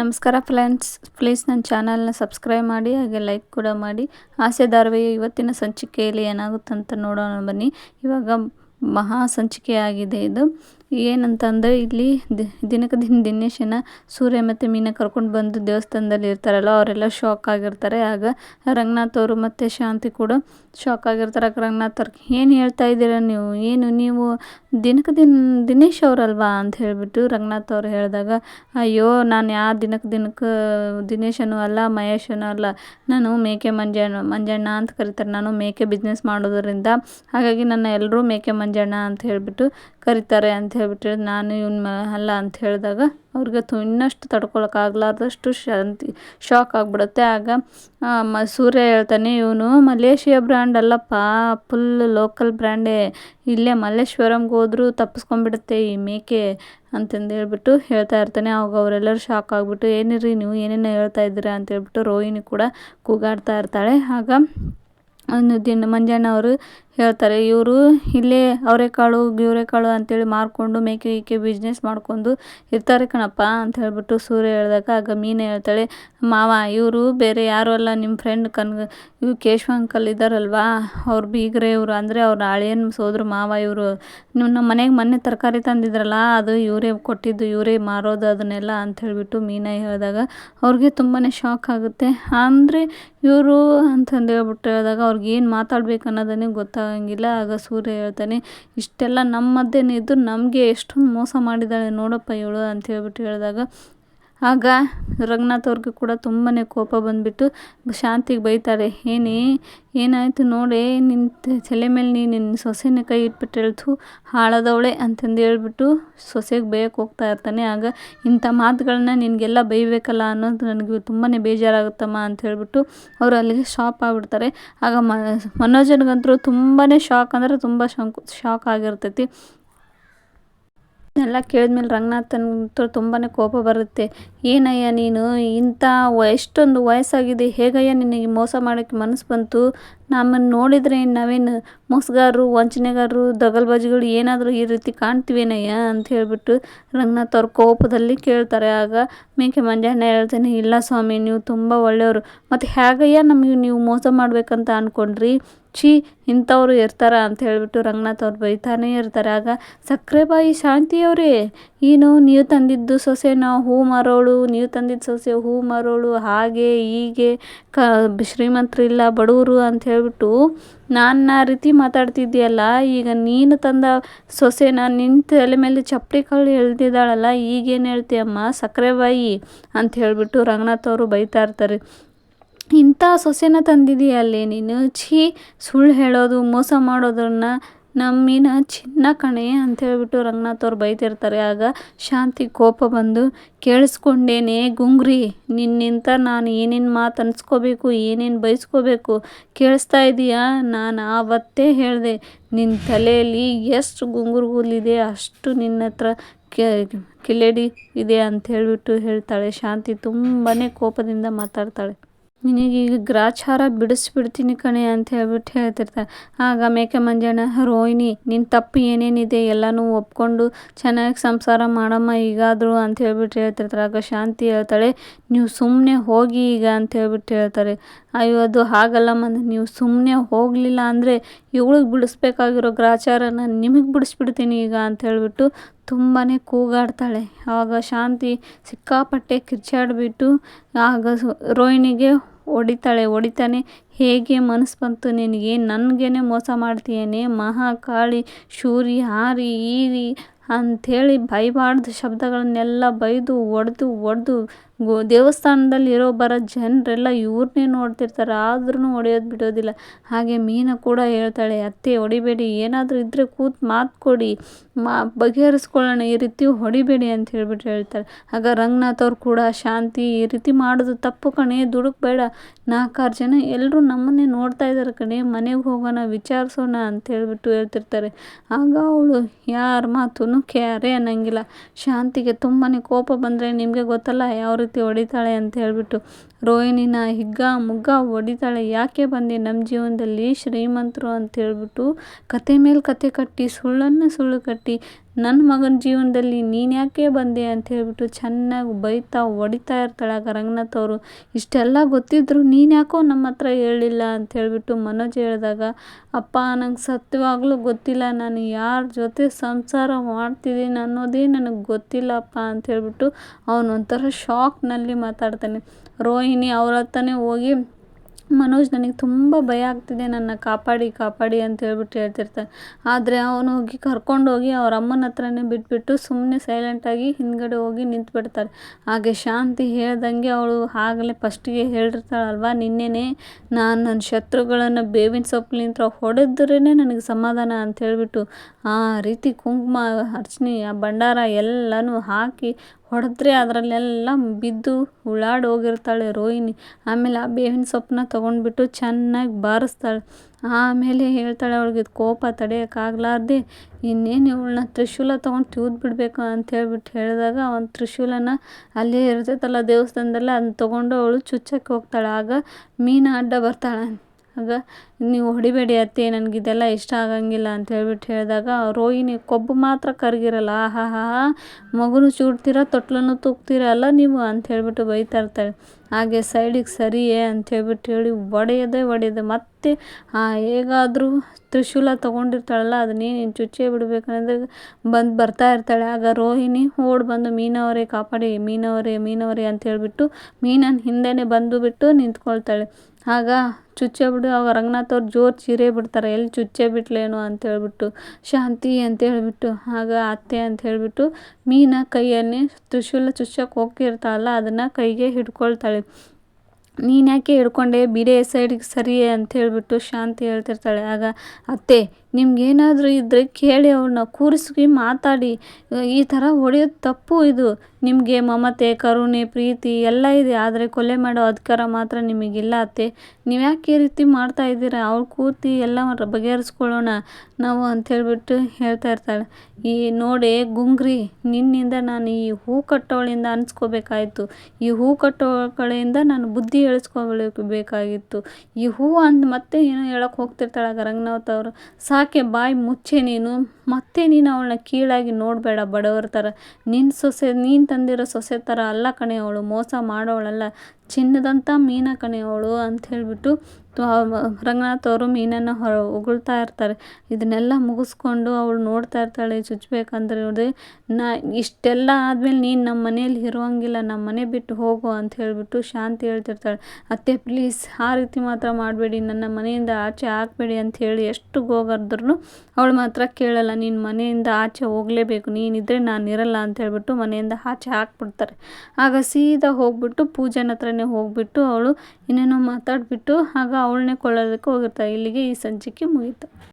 ನಮಸ್ಕಾರ friends. Please ನನ್ನ ಚಾನಲ್ನ ಸಬ್ಸ್ಕ್ರೈಬ್ ಮಾಡಿ, ಹಾಗೆ ಲೈಕ್ ಕೂಡ ಮಾಡಿ. ಆಸೆ ಧಾರಾವಾಹಿ ಇವತ್ತಿನ ಸಂಚಿಕೆಯಲ್ಲಿ ಏನಾಗುತ್ತಂತ ನೋಡೋಣ ಬನ್ನಿ. ಇವಾಗ ಮಹಾ ಸಂಚಿಕೆ ಆಗಿದೆ ಇದು. ಏನಂತಂದರೆ ಇಲ್ಲಿ ದಿನಕ್ಕೆ ದಿನ ದಿನೇಶನ ಸೂರ್ಯ ಮತ್ತು ಮೀನ ಕರ್ಕೊಂಡು ಬಂದು ದೇವಸ್ಥಾನದಲ್ಲಿ ಇರ್ತಾರಲ್ಲ, ಅವರೆಲ್ಲ ಶಾಕ್ ಆಗಿರ್ತಾರೆ. ಆಗ ರಂಗನಾಥ್ ಅವರು ಮತ್ತು ಶಾಂತಿ ಕೂಡ ಶಾಕ್ ಆಗಿರ್ತಾರೆ. ಆಗ ರಂಗನಾಥ್ ಅವ್ರಿಗೆ ಏನು ಹೇಳ್ತಾ ಇದ್ದೀರ ನೀವು? ಏನು ನೀವು ದಿನಕ್ಕೆ ದಿನ ದಿನೇಶ್ ಅವರಲ್ವಾ ಅಂತ ಹೇಳಿಬಿಟ್ಟು ರಂಗನಾಥ್ ಅವ್ರು ಹೇಳಿದಾಗ, ಅಯ್ಯೋ, ನಾನು ಯಾವ ದಿನಕ್ಕೆ ದಿನಕ್ಕೆ ದಿನೇಶನು ಅಲ್ಲ, ಮಹೇಶನು ಅಲ್ಲ, ನಾನು ಮೇಕೆ ಮಂಜಣ್ಣ ಮಂಜಣ್ಣ ಅಂತ ಕರೀತಾರೆ. ನಾನು ಮೇಕೆ ಬಿಸ್ನೆಸ್ ಮಾಡೋದರಿಂದ ಹಾಗಾಗಿ ನನ್ನ ಎಲ್ಲರೂ ಮೇಕೆ ಮಂಜಣ್ಣ ಅಂತ ಹೇಳಿಬಿಟ್ಟು ಕರೀತಾರೆ ಅಂತ ಹೇಳ್ಬಿಟ್ಟು ನಾನು ಇವನ್ ಅಲ್ಲ ಅಂತ ಹೇಳಿದಾಗ ಅವ್ರಿಗೆ ತು ಇನ್ನಷ್ಟು ತಡ್ಕೊಳಕ್ಕಾಗ್ಲಾರ್ದಷ್ಟು ಶಾಂತಿ ಶಾಕ್ ಆಗಿಬಿಡುತ್ತೆ. ಆಗ ಮ ಸೂರ್ಯ ಹೇಳ್ತಾನೆ, ಇವನು ಮಲೇಷಿಯಾ ಬ್ರ್ಯಾಂಡ್ ಅಲ್ಲಪ್ಪ ಫುಲ್ ಲೋಕಲ್ ಬ್ರ್ಯಾಂಡೇ ಇಲ್ಲೇ ಮಲ್ಲೇಶ್ವರಂಗೆ ಹೋದರೂ ತಪ್ಪಿಸ್ಕೊಂಡ್ಬಿಡುತ್ತೆ ಈ ಮೇಕೆ ಅಂತಂದು ಹೇಳ್ಬಿಟ್ಟು ಹೇಳ್ತಾ ಇರ್ತಾನೆ. ಅವಾಗ ಅವರೆಲ್ಲರೂ ಶಾಕ್ ಆಗಿಬಿಟ್ಟು ಏನಿರಿ ನೀವು ಏನೇನೋ ಹೇಳ್ತಾ ಇದ್ದೀರಾ? ಅಂತ ಹೇಳ್ಬಿಟ್ಟು ರೋಹಿಣಿ ಕೂಡ ಕೂಗಾಡ್ತಾ ಇರ್ತಾಳೆ. ಆಗ, ಒಂದು ದಿನ ಮಂಜಣ್ಣ ಅವರು ಹೇಳ್ತಾರೆ, ಇವರು ಇಲ್ಲೇ ಅವರೆಕಾಳು ಗೀವರೆಕಾಳು ಅಂತೇಳಿ ಮಾರ್ಕೊಂಡು ಮೇಕೆ ಗೀಕೆ ಬಿಸ್ನೆಸ್ ಮಾಡ್ಕೊಂಡು ಇರ್ತಾರೆ ಕಣಪ್ಪ ಅಂತ ಹೇಳಿಬಿಟ್ಟು ಸೂರ್ಯ ಹೇಳಿದಾಗ, ಆಗ ಮೀನು ಹೇಳ್ತಾಳೆ, ಮಾವ, ಇವರು ಬೇರೆ ಯಾರೂ ಅಲ್ಲ ನಿಮ್ಮ ಫ್ರೆಂಡ್ ಕನ್, ಇವ್ರು ಕೇಶವ ಅಂಕಲ್ ಇದ್ದಾರಲ್ವಾ? ಅವ್ರು ಬೀಗರೆ ಇವರು ಅಂದರೆ ಅವ್ರ ಅಳಿಯನ ಸೋದ್ರ ಮಾವ ಇವರು? ನೀವು ನಮ್ಮ ಮನೆಗೆ ಮೊನ್ನೆ ತರಕಾರಿ ತಂದಿದ್ರಲ್ಲ, ಅದು ಇವರೇ ಕೊಟ್ಟಿದ್ದು, ಇವರೇ ಮಾರೋದು ಅದನ್ನೆಲ್ಲ ಅಂತ ಹೇಳಿಬಿಟ್ಟು ಮೀನ ಹೇಳಿದಾಗ, ಅವ್ರಿಗೆ ತುಂಬಾ ಶಾಕ್ ಆಗುತ್ತೆ. ಅಂದರೆ ಇವರು ಅಂತಂದು ಹೇಳ್ಬಿಟ್ಟು ಹೇಳಿದಾಗ, ಅವ್ರಿಗೆ ಏನು ಮಾತಾಡ್ಬೇಕು ಅನ್ನೋದನ್ನೇ ಗೊತ್ತಾಗಂಗಿಲ್ಲ ಆಗ ಸೂರ್ಯ ಹೇಳ್ತಾನೆ, ಇಷ್ಟೆಲ್ಲ ನಮ್ಮ ಮಧ್ಯೆ ಇದ್ದು ನಮಗೆ ಎಷ್ಟೊಂದು ಮೋಸ ಮಾಡಿದ್ದಾಳೆ ನೋಡಪ್ಪ ಇವಳು ಅಂತ ಹೇಳ್ಬಿಟ್ಟು ಹೇಳಿದಾಗ ಆಗ ರಂಗನಾಥ್ ಅವ್ರಿಗೆ ಕೂಡ ತುಂಬಾ ಕೋಪ ಬಂದುಬಿಟ್ಟು ಶಾಂತಿಗೆ ಬೈತಾರೆ. ಏನೇ, ಏನಾಯಿತು ನೋಡಿ ನಿನ್ನ ತಲೆ ಮೇಲೆ ನೀ ನಿನ್ನ ಸೊಸೆನ ಕೈ ಇಟ್ಬಿಟ್ಟು ಹೇಳ್ತು ಹಾಳದವಳೆ ಅಂತಂದು ಹೇಳ್ಬಿಟ್ಟು ಸೊಸೆಗೆ ಬೇಯಕ್ಕೆ ಹೋಗ್ತಾ ಇರ್ತಾನೆ. ಆಗ ಇಂಥ ಮಾತುಗಳನ್ನ ನಿನಗೆಲ್ಲ ಬೈಬೇಕಲ್ಲ ಅನ್ನೋದು ನನಗೆ ತುಂಬಾ ಬೇಜಾರಾಗುತ್ತಮ್ಮ ಅಂತ ಹೇಳ್ಬಿಟ್ಟು ಅವರು ಅಲ್ಲಿಗೆ ಶಾಪ್ ಆಗಿಬಿಡ್ತಾರೆ. ಆಗ ಮನೋಜನ್ಗಂತೂ ತುಂಬಾ ಶಾಕ್ ಅಂದರೆ ತುಂಬ ಶಂಕು, ಶಾಕ್ ಆಗಿರ್ತೈತಿ. ಎಲ್ಲ ಕೇಳಿದ್ಮೇಲೆ ರಂಗನಾಥನ್ಗಂತೂ ತುಂಬಾ ಕೋಪ ಬರುತ್ತೆ. ಏನಯ್ಯ ನೀನು? ಇಂಥ ಎಷ್ಟೊಂದು ವಯಸ್ಸಾಗಿದೆ. ಹೇಗಯ್ಯ ನಿನಗೆ ಮೋಸ ಮಾಡೋಕ್ಕೆ ಮನಸ್ಸು ಬಂತು? ನಮ್ಮನ್ನು ನೋಡಿದರೆ ನಾವೇನು ಮೋಸಗಾರರು, ವಂಚನೆಗಾರರು, ದಗಲ್ಬಾಜಿಗಳು ಏನಾದರೂ ಈ ರೀತಿ ಕಾಣ್ತೀವೇನಯ್ಯ ಅಂತ ಹೇಳಿಬಿಟ್ಟು ರಂಗನಾಥ್ ಅವ್ರ ಕೋಪದಲ್ಲಿ ಕೇಳ್ತಾರೆ. ಆಗ ಮೇಕೆ ಮಂಜಣ್ಣ ಹೇಳ್ತಾನೆ, ಇಲ್ಲ ಸ್ವಾಮಿ, ನೀವು ತುಂಬ ಒಳ್ಳೆಯವರು. ಮತ್ತು ಹೇಗಯ್ಯ ನಮಗೆ ನೀವು ಮೋಸ ಮಾಡಬೇಕಂತ ಅಂದ್ಕೊಂಡ್ರಿ ಛೀ, ಇಂಥವ್ರು ಇರ್ತಾರ ಅಂತ ಹೇಳಿಬಿಟ್ಟು ರಂಗನಾಥ್ ಅವ್ರು ಬೈತಾನೇ ಇರ್ತಾರೆ. ಆಗ ಸಕ್ಕರೆ ಬಾಯಿ ಶಾಂತಿಯವರೇ, ಏನು ನೀವು ತಂದಿದ್ದು ಸೊಸೆನ ಹೂ ಮಾರೋಳು, ನೀವು ತಂದಿದ್ದು ಸೊಸೆ ಹೂ ಮಾರೋಳು, ಹಾಗೆ ಹೀಗೆ ಕ ಶ್ರೀಮಂತರಿಲ್ಲ ಬಡವರು ಅಂತ ಹೇಳಿಬಿಟ್ಟು, ನಾನು ಆ ರೀತಿ ಮಾತಾಡ್ತಿದ್ದೀಯಲ್ಲ, ಈಗ ನೀನು ತಂದ ಸೊಸೆನ ನಿನ್ನ ತಲೆ ಮೇಲೆ ಚಪ್ಪಡಿ ಕಳ್ಳಿ ಎಳ್ದಿದ್ದಾಳಲ್ಲ, ಈಗೇನು ಹೇಳ್ತೀಯಮ್ಮ? ಸಕ್ಕರೆ ಬಾಯಿ, ಅಂತ ಹೇಳಿಬಿಟ್ಟು ರಂಗನಾಥ್ ಅವರು ಬೈತಾ ಇರ್ತಾರೆ. ಇಂಥ ಸೊಸೆನ ತಂದಿದೀಯಲ್ಲೇ ನೀನು? ಛೀ, ಸುಳ್ಳು ಹೇಳೋದು, ಮೋಸ ಮಾಡೋದನ್ನ ನಮ್ಮಿನ ಚಿನ್ನ ಕಣೆ ಅಂತ ಹೇಳ್ಬಿಟ್ಟು ರಂಗನಾಥ್ ಅವ್ರು ಬೈತಿರ್ತಾರೆ. ಆಗ ಶಾಂತಿ ಕೋಪ ಬಂದು, ಕೇಳಿಸ್ಕೊಂಡೇನೆ ಗುಂಗ್ರಿ ನಿನ್ನಿಂತ ನಾನು ಏನೇನು ಮಾತು ಅನ್ಸ್ಕೋಬೇಕು, ಏನೇನು ಬಯಸ್ಕೋಬೇಕು ಕೇಳಿಸ್ತಾ ಇದೀಯಾ? ನಾನು ಆವತ್ತೇ ಹೇಳಿದೆ ನಿನ್ನ ತಲೆಯಲ್ಲಿ ಎಷ್ಟು ಗುಂಗುರು ಇದೆ ಅಷ್ಟು ನಿನ್ನ ಹತ್ರ ಕಿಲೇಡಿ ಇದೆ ಅಂತ ಹೇಳಿಬಿಟ್ಟು ಹೇಳ್ತಾಳೆ. ಶಾಂತಿ ತುಂಬಾ ಕೋಪದಿಂದ ಮಾತಾಡ್ತಾಳೆ. ನಿನಗೀಗ ಗ್ರಾಚಾರ ಬಿಡಿಸ್ಬಿಡ್ತೀನಿ ಕಣೆ ಅಂತ ಹೇಳ್ಬಿಟ್ಟು ಹೇಳ್ತಿರ್ತಾರೆ. ಆಗ ಮೇಕೆ ಮಂಜಣ್ಣ ರೋಹಿಣಿ ನಿನ್ನ ತಪ್ಪು ಏನೇನಿದೆ ಎಲ್ಲನೂ ಒಪ್ಕೊಂಡು ಚೆನ್ನಾಗಿ ಸಂಸಾರ ಮಾಡಮ್ಮ ಈಗಾದರೂ ಅಂತ ಹೇಳ್ಬಿಟ್ಟು ಹೇಳ್ತಿರ್ತಾರೆ. ಆಗ ಶಾಂತಿ ಹೇಳ್ತಾಳೆ, ನೀವು ಸುಮ್ಮನೆ ಹೋಗಿ ಈಗ ಅಂತ ಹೇಳ್ಬಿಟ್ಟು ಹೇಳ್ತಾರೆ. ಅಯ್ಯೋ, ಅದು ಹಾಗಲ್ಲಮ್ಮ, ನೀವು ಸುಮ್ಮನೆ ಹೋಗಲಿಲ್ಲ ಅಂದರೆ ಇವಳಿಗೆ ಬಿಡಿಸ್ಬೇಕಾಗಿರೋ ಗ್ರಾಚಾರನ ನಿಮಗೆ ಬಿಡಿಸ್ಬಿಡ್ತೀನಿ ಈಗ ಅಂತ ಹೇಳ್ಬಿಟ್ಟು ತುಂಬಾ ಕೂಗಾಡ್ತಾಳೆ. ಆವಾಗ ಶಾಂತಿ ಸಿಕ್ಕಾಪಟ್ಟೆ ಕಿರ್ಚಾಡಿಬಿಟ್ಟು ಆಗ ರೋಹಿಣಿಗೆ ಹೊಡಿತಾಳೆ ಹೊಡಿತಾನೆ ಹೇಗೆ ಮನಸ್ಸು ಬಂತು ನಿನಗೆ? ನನಗೇನೆ ಮೋಸ ಮಾಡ್ತೀಯೇನೆ? ಮಹಾಕಾಳಿ ಶೂರಿ, ಹಾರಿ, ಈರಿ ಅಂಥೇಳಿ ಬೈಬಾರ್ದು ಶಬ್ದಗಳನ್ನೆಲ್ಲ ಬೈದು, ಒಡೆದು ಒಡೆದು ಗೋ, ದೇವಸ್ಥಾನದಲ್ಲಿ ಇರೋ ಬರೋ ಜನರೆಲ್ಲ ಇವ್ರನ್ನೇ ನೋಡ್ತಿರ್ತಾರೆ ಆದ್ರೂ ಹೊಡೆಯೋದು ಬಿಡೋದಿಲ್ಲ. ಹಾಗೆ ಮೀನ ಕೂಡ ಹೇಳ್ತಾಳೆ, ಅತ್ತೆ, ಹೊಡಿಬೇಡಿ, ಏನಾದರೂ ಇದ್ದರೆ ಕೂತು ಮಾತು ಕೊಡಿ, ಮಾ, ಬಗೆಹರಿಸ್ಕೊಳ್ಳೋಣ, ಈ ರೀತಿ ಹೊಡಿಬೇಡಿ ಅಂತ ಹೇಳ್ಬಿಟ್ಟು ಹೇಳ್ತಾರೆ ಆಗ ರಂಗನಾಥ್ ಅವ್ರು ಕೂಡ ಶಾಂತಿ, ಈ ರೀತಿ ಮಾಡೋದು ತಪ್ಪು ಕಣೆ ದುಡುಕ್ಬೇಡ ನಾಲ್ಕಾರು ಜನ ಎಲ್ಲರೂ ನಮ್ಮನ್ನೇ ನೋಡ್ತಾ ಇದ್ದಾರೆ ಕಣೆ, ಮನೆಗೆ ಹೋಗೋಣ, ವಿಚಾರಿಸೋಣ ಅಂತ ಹೇಳ್ಬಿಟ್ಟು ಹೇಳ್ತಿರ್ತಾರೆ. ಆಗ ಅವಳು, ಯಾರ ಮಾತೂ ಕ್ಯಾರೇ ಅನ್ನಂಗಿಲ್ಲ. ಶಾಂತಿಗೆ ತುಂಬಾ ಕೋಪ ಬಂದರೆ ನಿಮಗೆ ಗೊತ್ತಲ್ಲ, ಯಾವ ರೀತಿ ಹೊಡಿತಾಳೆ ಅಂತ ಹೇಳ್ಬಿಟ್ಟು ರೋಹಿಣಿನ ಹಿಗ್ಗ ಮುಗ್ಗ ಹೊಡಿತಾಳೆ. ಯಾಕೆ ಬಂದೆ ನಮ್ಮ ಜೀವನದಲ್ಲಿ? ಶ್ರೀಮಂತರು ಅಂತ ಹೇಳ್ಬಿಟ್ಟು ಕತೆ ಮೇಲೆ ಕತೆ ಕಟ್ಟಿ, ಸುಳ್ಳನ್ನು ಸುಳ್ಳು ಕಟ್ಟಿ ನನ್ನ ಮಗನ ಜೀವನದಲ್ಲಿ ನೀನು ಯಾಕೆ ಬಂದೆ ಅಂತ ಹೇಳ್ಬಿಟ್ಟು ಚೆನ್ನಾಗಿ ಬೈತಾ ಹೊಡಿತಾ ಇರ್ತಾಳೆ ಆಗ ರಂಗನಾಥ್ ಅವರು. ಇಷ್ಟೆಲ್ಲ ಗೊತ್ತಿದ್ರು ನೀನು ಯಾಕೋ ನಮ್ಮ ಹತ್ರ ಹೇಳಿಲ್ಲ ಅಂತ ಹೇಳಿಬಿಟ್ಟು ಮನೋಜ್ ಹೇಳಿದಾಗ, ಅಪ್ಪ, ನಂಗೆ ಸತ್ಯವಾಗ್ಲೂ ಗೊತ್ತಿಲ್ಲ. ನಾನು ಯಾರ ಜೊತೆ ಸಂಸಾರ ಮಾಡ್ತಿದ್ದೀನಿ ಅನ್ನೋದೇ ನನಗೆ ಗೊತ್ತಿಲ್ಲಪ್ಪ ಅಂತ ಹೇಳ್ಬಿಟ್ಟು ಅವನೊಂಥರ ಶಾಕ್ನಲ್ಲಿ ಮಾತಾಡ್ತಾನೆ. ರೋಹಿಣಿ ಅವ್ರ ಹತ್ರನೇ ಹೋಗಿ, ಮನೋಜ್, ನನಗೆ ತುಂಬ ಭಯ ಆಗ್ತಿದೆ, ನನ್ನ ಕಾಪಾಡಿ ಕಾಪಾಡಿ ಅಂತ ಹೇಳ್ಬಿಟ್ಟು ಹೇಳ್ತಿರ್ತಾನೆ ಆದರೆ ಅವನು ಹೋಗಿ ಕರ್ಕೊಂಡೋಗಿ ಅವ್ರ ಅಮ್ಮನ ಹತ್ರನೇ ಬಿಟ್ಬಿಟ್ಟು ಸುಮ್ಮನೆ ಸೈಲೆಂಟಾಗಿ ಹಿಂದ್ಗಡೆ ಹೋಗಿ ನಿಂತ್ಬಿಡ್ತಾರೆ ಹಾಗೆ ಶಾಂತಿ ಹೇಳ್ದಂಗೆ ಅವಳು ಆಗಲೇ ಫಸ್ಟಿಗೆ ಹೇಳಿರ್ತಾಳಲ್ವ ನಿನ್ನೆನೇ ನಾನು ನನ್ನ ಶತ್ರುಗಳನ್ನು ಬೇವಿನ ಸೊಪ್ಪಿನಿಂದ ಹೊಡೆದ್ರೇ ನನಗೆ ಸಮಾಧಾನ ಅಂತ ಹೇಳ್ಬಿಟ್ಟು ಆ ರೀತಿ ಕುಂಕುಮ, ಅರ್ಚನೆ ಆ ಭಂಡಾರ ಎಲ್ಲನೂ ಹಾಕಿ ಹೊಡೆದ್ರೆ ಅದರಲ್ಲೆಲ್ಲ ಬಿದ್ದು ಉಳ್ಳಾಡಿ ಹೋಗಿರ್ತಾಳೆ ರೋಹಿಣಿ. ಆಮೇಲೆ ಆ ಬೇವಿನ ಸೊಪ್ಪನ್ನ ತೊಗೊಂಡ್ಬಿಟ್ಟು ಚೆನ್ನಾಗಿ ಬಾರಿಸ್ತಾಳೆ. ಆಮೇಲೆ ಹೇಳ್ತಾಳೆ ಅವಳಿಗೆ ಕೋಪ ತಡೆಯೋಕ್ಕಾಗ್ಲಾರ್ದೆ ಇನ್ನೇನು ಇವಳನ್ನ ತ್ರಿಶೂಲ ತೊಗೊಂಡು ತೂದ್ ಬಿಡಬೇಕು ಅಂತ ಹೇಳ್ಬಿಟ್ಟು ಹೇಳಿದಾಗ ಅವನ ತ್ರಿಶೂಲನ ಅಲ್ಲೇ ಇರ್ತೈತಲ್ಲ ದೇವಸ್ಥಾನದಲ್ಲಿ ಅದನ್ನ ತೊಗೊಂಡು ಅವಳು ಚುಚ್ಚಕ್ಕೆ ಹೋಗ್ತಾಳೆ. ಆಗ ಮೀನು ಅಡ್ಡ ಬರ್ತಾಳೆ ಆಗ ನೀವು ಹೊಡಿಬೇಡಿ ಅತ್ತೆ ನನಗೆ ಇದೆಲ್ಲ ಇಷ್ಟ ಆಗಂಗಿಲ್ಲ ಅಂತ ಹೇಳ್ಬಿಟ್ಟು ಹೇಳಿದಾಗ, ರೋಹಿಣಿ, ಕೊಬ್ಬು ಮಾತ್ರ ಕರಗಿರಲ್ಲ ಆಹಾ ಹಾ ಮಗುನು ಚೂಡ್ತೀರ, ತೊಟ್ಲನ್ನು ತೂಗ್ತೀರಲ್ಲ ನೀವು? ಅಂತ ಹೇಳ್ಬಿಟ್ಟು ಬೈತಾ ಇರ್ತಾಳೆ. ಹಾಗೆ, ಸೈಡಿಗೆ ಸರಿಯೇ? ಅಂತ ಹೇಳ್ಬಿಟ್ಟು ಹೇಳಿ, ಒಡೆಯೋದೇ ಒಡೆಯೋದು, ಮತ್ತೆ ಹೇಗಾದರೂ ತ್ರಿಶೂಲ ತೊಗೊಂಡಿರ್ತಾಳಲ್ಲ, ಅದನ್ನೇನು ಚುಚ್ಚೇ ಬಿಡ್ಬೇಕಂದ್ರೆ ಬಂದು ಬರ್ತಾ ಇರ್ತಾಳೆ. ಆಗ ರೋಹಿಣಿ ಓಡಿ ಬಂದು, ಮೀನವರೇ ಕಾಪಾಡಿ, ಮೀನವರೇ ಮೀನವರೇ ಅಂತ ಹೇಳಿಬಿಟ್ಟು ಮೀನನ ಹಿಂದೆನೇ ಬಂದು ಬಿಟ್ಟು ನಿಂತ್ಕೊಳ್ತಾಳೆ. ಆಗ ಚುಚ್ಚೇ ಬಿಡು ಅವಾಗ ರಂಗನಾಥ್ ಅವ್ರು ಜೋರು ಚೀರೇ ಬಿಡ್ತಾರೆ ಎಲ್ಲಿ ಚುಚ್ಚೇ ಬಿಟ್ಲೇನೋ? ಅಂತ ಹೇಳ್ಬಿಟ್ಟು, ಶಾಂತಿ ಅಂತ ಹೇಳ್ಬಿಟ್ಟು, ಆಗ ಅತ್ತೆ ಅಂತ ಹೇಳಿಬಿಟ್ಟು ಮೀನ ಕೈಯನ್ನೇ ತ್ರಿಶೂಲ ಚುಚ್ಚಕ್ಕೆ ಹೋಗ್ತಿರ್ತಾಳಲ್ಲ, ಅದನ್ನು ಕೈಗೆ ಹಿಡ್ಕೊಳ್ತಾಳೆ. ನೀನು ಯಾಕೆ ಹಿಡ್ಕೊಂಡೆ ಬಿಡೆ ಸೈಡಿಗೆ ಸರಿ ಅಂತ ಹೇಳಿಬಿಟ್ಟು ಶಾಂತಿ ಹೇಳ್ತಿರ್ತಾಳೆ. ಆಗ ಅತ್ತೆ ನಿಮ್ಗೇನಾದರೂ ಇದ್ದರೆ ಕೇಳಿ ಅವ್ರನ್ನ ಕೂರಿಸಿ ಮಾತಾಡಿ. ಈ ಥರ ಹೊಡೆಯೋದು ತಪ್ಪು ಇದು. ನಿಮಗೆ ಮಮತೆ, ಕರುಣೆ, ಪ್ರೀತಿ ಎಲ್ಲ ಇದೆ. ಆದರೆ ಕೊಲೆ ಮಾಡೋ ಅಧಿಕಾರ ಮಾತ್ರ ನಿಮಗಿಲ್ಲ ಅತ್ತೆ. ನೀವು ಯಾಕೆ ಈ ರೀತಿ ಮಾಡ್ತಾ ಇದ್ದೀರ? ಅವ್ರು ಕೂತಿ ಎಲ್ಲ ಬಗೆಹರಿಸ್ಕೊಳ್ಳೋಣ ನಾವು ಅಂತ ಹೇಳ್ಬಿಟ್ಟು ಹೇಳ್ತಾ ಇರ್ತಾಳೆ. ಈ ನೋಡಿ ಗುಂಗ್ರಿ, ನಿನ್ನಿಂದ ನಾನು ಈ ಹೂ ಕಟ್ಟೋಳಿಂದ ಅನ್ಸ್ಕೋಬೇಕಾಯ್ತು. ಈ ಹೂ ಕಟ್ಟೋ ಕಡೆಯಿಂದ ನಾನು ಬುದ್ಧಿ ಬೇಕಾಗಿತ್ತು ಈ ಹೂ ಅಂತ ಮತ್ತೆ ಏನೋ ಹೇಳೋಕೆ ಹೋಗ್ತಿರ್ತಾಳೆ ರಂಗನಾಥ್ ಅವರು. ಸಾಕೆ ಬಾಯಿ ಮುಚ್ಚೆ ನೀನು? ಮತ್ತೆ ನೀನು ಅವಳನ್ನ ಕೀಳಾಗಿ ನೋಡಬೇಡ ಬಡವರ ಥರ ನಿನ್ನ ಸೊಸೆ, ನೀನು ತಂದಿರೋ ಸೊಸೆ ಥರ ಅಲ್ಲ ಕಣೆ ಅವಳು. ಮೋಸ ಮಾಡೋಳಲ್ಲ. ಚಿನ್ನದಂಥ ಮೀನ ಕಣೆ ಅಂತ ಹೇಳಿಬಿಟ್ಟು ರಂಗನಾಥ್ ಅವರು ಮೀನನ್ನು ಹೊರ ಉಗುಳ್ತಾ ಇರ್ತಾರೆ. ಇದನ್ನೆಲ್ಲ ಮುಗಿಸ್ಕೊಂಡು ಅವಳು ನೋಡ್ತಾ ಇರ್ತಾಳೆ ಚುಚ್ಚಬೇಕಂದ್ರೆ ಇವ್ರದ್ದು ನಾ ಇಷ್ಟೆಲ್ಲ ಆದಮೇಲೆ ನೀನು ನಮ್ಮ ಮನೇಲಿ ಇರುವಂಗಿಲ್ಲ ನಮ್ಮ ಮನೆ ಬಿಟ್ಟು ಹೋಗು ಅಂತ ಹೇಳಿಬಿಟ್ಟು ಶಾಂತಿ ಹೇಳ್ತಿರ್ತಾಳೆ. ಅತ್ತೆ ಪ್ಲೀಸ್ ಆ ರೀತಿ ಮಾತ್ರ ಮಾಡಬೇಡಿ, ನನ್ನ ಮನೆಯಿಂದ ಆಚೆ ಹಾಕಬೇಡಿ ಅಂತ ಹೇಳಿ ಎಷ್ಟು ಗೋಗರ್ದ್ರೂ ಅವಳು ಮಾತ್ರ ಕೇಳಲ್ಲ. ನೀನು ಮನೆಯಿಂದ ಆಚೆ ಹೋಗಲೇಬೇಕು ನೀನಿದ್ರೆ ನಾನು ಇರಲ್ಲ ಅಂತ ಹೇಳ್ಬಿಟ್ಟು ಮನೆಯಿಂದ ಆಚೆ ಹಾಕ್ಬಿಡ್ತಾರೆ ಆಗ ಸೀದಾ ಹೋಗ್ಬಿಟ್ಟು ಪೂಜನ ಹತ್ರನೇ ಹೋಗ್ಬಿಟ್ಟು ಅವಳು ಇನ್ನೇನೋ ಮಾತಾಡಿಬಿಟ್ಟು ಆಗ ಅವಳನ್ನೇ ಕೊಳ್ಳೋದಕ್ಕೆ ಹೋಗಿರ್ತಾಳೆ. ಇಲ್ಲಿಗೆ ಈ ಸಂಚಿಕೆ ಮುಗೀತು.